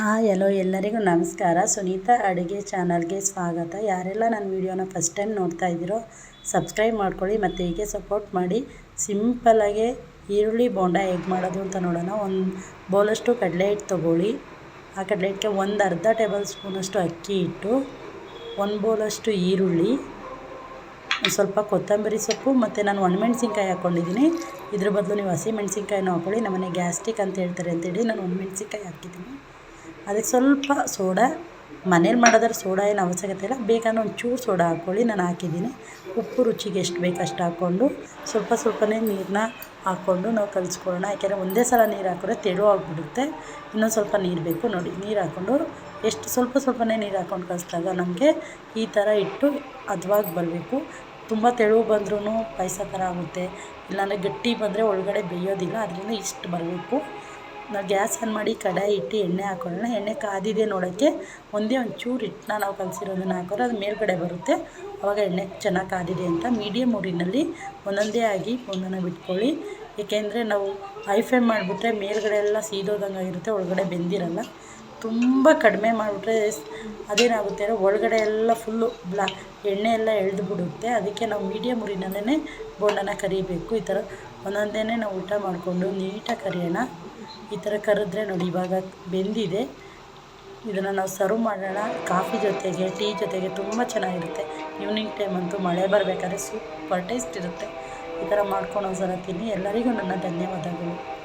Hi, hello ಎಲ್ಲರಿಗೂ ನಮಸ್ಕಾರ. ಸುನೀತಾ ಅಡುಗೆ ಚಾನಲ್ಗೆ ಸ್ವಾಗತ. ಯಾರೆಲ್ಲ ನನ್ನ ವೀಡಿಯೋನ ಫಸ್ಟ್ ಟೈಮ್ ನೋಡ್ತಾ ಇದ್ದೀರೋ ಸಬ್ಸ್ಕ್ರೈಬ್ ಮಾಡ್ಕೊಳ್ಳಿ ಮತ್ತು ಹೀಗೆ ಸಪೋರ್ಟ್ ಮಾಡಿ. ಸಿಂಪಲ್ಲಾಗೆ ಈರುಳ್ಳಿ, ಬೋಂಡ ಹೇಗೆ ಮಾಡೋದು ಅಂತ ನೋಡೋಣ. ಒಂದು ಬೌಲಷ್ಟು ಕಡಲೆ ಹಿಟ್ಟು ತೊಗೊಳ್ಳಿ. ಆ ಕಡಲೆ ಹಿಟ್ಟಿಗೆ ಒಂದು ಅರ್ಧ ಟೇಬಲ್ ಸ್ಪೂನಷ್ಟು ಅಕ್ಕಿ ಹಿಟ್ಟು, ಒಂದು ಬೌಲಷ್ಟು ಈರುಳ್ಳಿ ಸ್ವಲ್ಪ ಕೊತ್ತಂಬರಿ ಸೊಪ್ಪು ಮತ್ತು ನಾನು ಒಣಮೆಣ್ಸಿನ್ಕಾಯಿ ಹಾಕ್ಕೊಂಡಿದ್ದೀನಿ ಇದ್ರ ಬದಲು ನೀವು ಹಸಿ ಮೆಣಸಿನ್ಕಾಯಿನೂ ಹಾಕ್ಕೊಳ್ಳಿ ನಮ್ಮನೆ ಗ್ಯಾಸ್ಟಿಕ್ ಅಂತ ಹೇಳ್ತಾರೆ ಅಂತೇಳಿ ನಾನು ಒಣಮೆಣ್ಸಿನ್ಕಾಯಿ ಹಾಕಿದ್ದೀನಿ. ಅದಕ್ಕೆ ಸ್ವಲ್ಪ ಸೋಡಾ, ಮನೇಲಿ ಮಾಡೋದ್ರೆ ಸೋಡಾ ಏನು ಅವಶ್ಯಕತೆ ಇಲ್ಲ. ಬೇಕಂದ್ರೆ ಒಂಚೂರು ಸೋಡಾ ಹಾಕ್ಕೊಳ್ಳಿ, ನಾನು ಹಾಕಿದ್ದೀನಿ. ಉಪ್ಪು ರುಚಿಗೆ ಎಷ್ಟು ಬೇಕು ಅಷ್ಟು ಹಾಕ್ಕೊಂಡು, ಸ್ವಲ್ಪ ಸ್ವಲ್ಪನೇ ನೀರನ್ನ ಹಾಕ್ಕೊಂಡು ನಾವು ಕಲಿಸ್ಕೊಳ್ಳೋಣ. ಯಾಕೆಂದರೆ ಒಂದೇ ಸಲ ನೀರು ಹಾಕಿದ್ರೆ ತೆಳು ಆಗಿಬಿಡುತ್ತೆ. ಇನ್ನೊಂದು ಸ್ವಲ್ಪ ನೀರು ಬೇಕು ನೋಡಿ. ನೀರು ಹಾಕ್ಕೊಂಡು ಎಷ್ಟು ಸ್ವಲ್ಪ ಸ್ವಲ್ಪನೇ ನೀರು ಹಾಕ್ಕೊಂಡು ಕಲಿಸಿದಾಗ ನಮಗೆ ಈ ಥರ ಇಟ್ಟು ಅದ್ವಾಗಿ ಬರಬೇಕು. ತುಂಬ ತೆಳು ಬಂದ್ರೂ ಪಾಯಸ ಥರ ಆಗುತ್ತೆ. ಇಲ್ಲಾಂದರೆ ಗಟ್ಟಿ ಬಂದರೆ ಒಳಗಡೆ ಬೇಯೋದಿಲ್ಲ. ಅದರಿಂದ ಇಷ್ಟು ಬರಬೇಕು. ನಾವು ಗ್ಯಾಸ್ ಆನ್ ಮಾಡಿ ಕಡಾಯಿ ಇಟ್ಟು ಎಣ್ಣೆ ಹಾಕೊಳ್ಳೋಣ. ಎಣ್ಣೆ ಕಾದಿದೆ ನೋಡೋಕ್ಕೆ ಒಂದೇ ಒಂಚೂರು ಹಿಟ್ಟನ್ನ ನಾವು ಕಲಸಿರೋದನ್ನು ಹಾಕೋರು ಅದು ಮೇಲ್ಗಡೆ ಬರುತ್ತೆ. ಆವಾಗ ಎಣ್ಣೆ ಚೆನ್ನಾಗಿ ಕಾದಿದೆ ಅಂತ ಮೀಡಿಯಮ್ ಊರಿನಲ್ಲಿ ಒಂದೊಂದೇ ಆಗಿ ಒಂದನ್ನು ಬಿಟ್ಕೊಳ್ಳಿ. ಏಕೆಂದರೆ ನಾವು ಹೈ ಫೈ ಮಾಡಿಬಿಟ್ರೆ ಮೇಲ್ಗಡೆ ಎಲ್ಲ ಸೀದೋದಂಗೆ ಆಗಿರುತ್ತೆ, ಒಳಗಡೆ ಬೆಂದಿರಲ್ಲ. ತುಂಬ ಕಡಿಮೆ ಮಾಡಿಬಿಟ್ರೆ ಅದೇನಾಗುತ್ತೆ ಅಂದರೆ ಒಳಗಡೆ ಎಲ್ಲ ಫುಲ್ಲು ಬ್ಲಾ ಎಣ್ಣೆ ಎಲ್ಲ ಎಳೆದು ಬಿಡುತ್ತೆ ಅದಕ್ಕೆ ನಾವು ಮೀಡಿಯಮ್ ಉರಿನಲ್ಲೇ ಬೋಂಡನ ಕರಿಬೇಕು. ಈ ಥರ ಒಂದೊಂದೇ ನಾವು ಊಟ ಮಾಡಿಕೊಂಡು ನೀಟಾಗಿ ಕರಿಯೋಣ. ಈ ಥರ ಕರೆದ್ರೆ ನೋಡಿ, ಇವಾಗ ಬೆಂದಿದೆ. ಇದನ್ನು ನಾವು ಸರ್ವ್ ಮಾಡೋಣ. ಕಾಫಿ ಜೊತೆಗೆ, ಟೀ ಜೊತೆಗೆ ತುಂಬ ಚೆನ್ನಾಗಿರುತ್ತೆ. ಈವ್ನಿಂಗ್ ಟೈಮ್ ಅಂತೂ ಮಳೆ ಬರಬೇಕಾದ್ರೆ ಸೂಪರ್ ಟೇಸ್ಟ್ ಇರುತ್ತೆ. ಈ ಥರ ಮಾಡ್ಕೊಂಡು ಒಂದ್ಸಲ ತಿನ್ನಿ. ಎಲ್ಲರಿಗೂ ನನ್ನ ಧನ್ಯವಾದಗಳು.